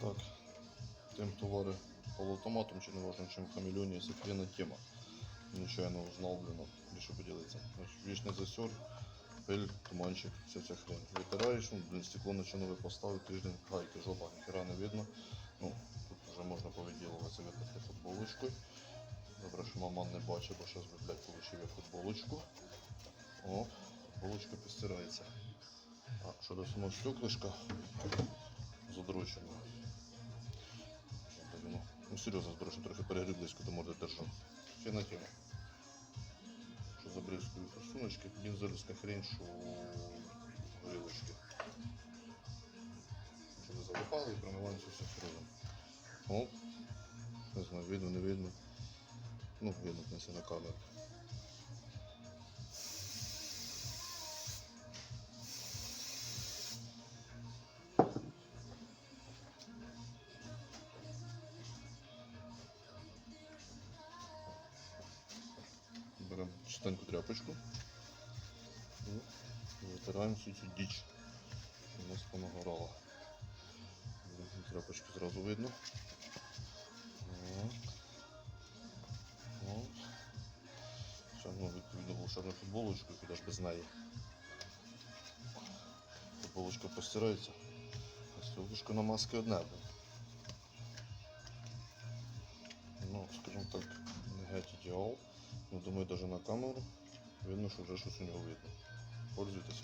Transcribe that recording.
Так, тим товари полуавтоматом чи не важно, чим хамелеоне, если тема. Нечаянно узнал, блин, решил поделиться. Значит, вечный засер, пыль, туманчик, вся ця хрень. Витираєш, ну, блин, стекло на чанове поставив, тиждень, гайки, жопа, ніхера не видно. Ну, тут вже можна повиділуватися, витерти футболочкою. Добре, що мама не бачить, бо зараз би, блядь, получив я футболочку. О, футболочка постирається. А щодо самого стеклишка, задрочено. Серйозно задрочено, трохи перегрів то морди держав. Ще на тему. Що забризкую форсуночки, бензолівська хрень, що горілочки. Що не залипали і промиваємося все серйозно. Оп. Не знаю, видно, не видно. Ну, видно, не на камеру. Беремо чистеньку тряпочку і витираємо всю цю діч. У нас понагорала. Тряпочки зразу видно. Ну, відповідно, волшебну футболочку, куди ж без неї. Футболочка постирається, а стілочка на маски одне. Ну, скажімо так, не геть ідеал. Ну, думаю, навіть на камеру видно, що вже щось у нього видно. Пользуйтесь.